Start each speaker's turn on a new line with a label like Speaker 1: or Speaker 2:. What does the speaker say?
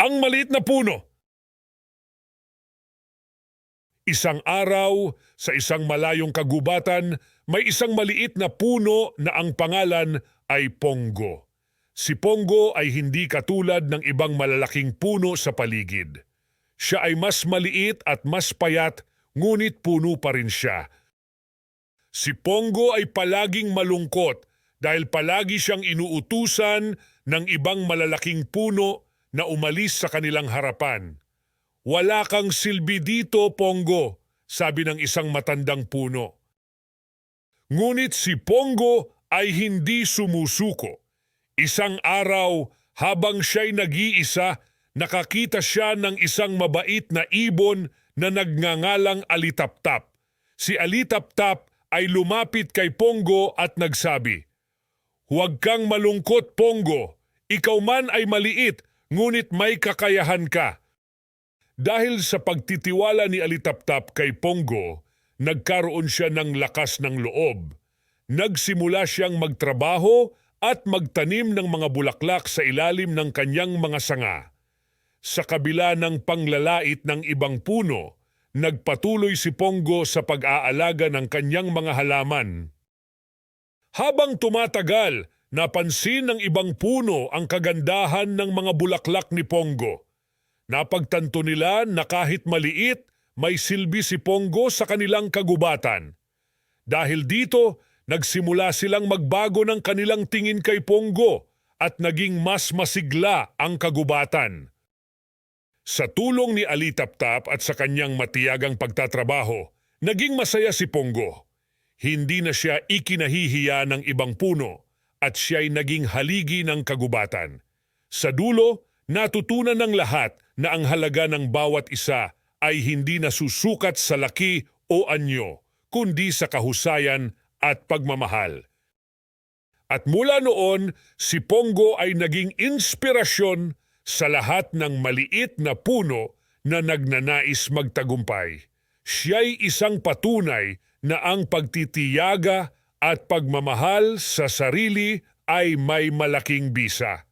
Speaker 1: ang maliit na puno. Isang araw, sa isang malayong kagubatan, may isang maliit na puno na ang pangalan ay Pongo. Si Pongo ay hindi katulad ng ibang malalaking puno sa paligid. Siya ay mas maliit at mas payat, ngunit puno pa rin siya. Si Pongo ay palaging malungkot dahil palagi siyang inuutusan ng ibang malalaking puno na umalis sa kanilang harapan. Wala kang silbi dito, Pongo, sabi ng isang matandang puno. Ngunit si Pongo ay hindi sumusuko. Isang araw, habang siya'y nag-iisa, nakakita siya ng isang mabait na ibon na nagngangalang Alitaptap. Si Alitaptap ay lumapit kay Pongo at nagsabi, Huwag kang malungkot, Pongo. Ikaw man ay maliit, ngunit may kakayahan ka. Dahil sa pagtitiwala ni Alitaptap kay Pongo, nagkaroon siya ng lakas ng loob. Nagsimula siyang magtrabaho at magtanim ng mga bulaklak sa ilalim ng kanyang mga sanga. Sa kabila ng panglalait ng ibang puno, nagpatuloy si Pongo sa pag-aalaga ng kanyang mga halaman. Habang tumatagal, napansin ng ibang puno ang kagandahan ng mga bulaklak ni Pongo. Napagtanto nila na kahit maliit, may silbi si Pongo sa kanilang kagubatan. Dahil dito, nagsimula silang magbago ng kanilang tingin kay Pongo at naging mas masigla ang kagubatan. Sa tulong ni Alitaptap at sa kanyang matiyagang pagtatrabaho, naging masaya si Pongo. Hindi na siya ikinahihiya ng ibang puno at siya'y naging haligi ng kagubatan. Sa dulo, natutunan ng lahat na ang halaga ng bawat isa ay hindi nasusukat sa laki o anyo, kundi sa kahusayan at pagmamahal. At mula noon, si Pongo ay naging inspirasyon sa lahat ng maliit na puno na nagnanais magtagumpay. Siya'y isang patunay na ang pagtitiyaga at pagmamahal sa sarili ay may malaking bisa.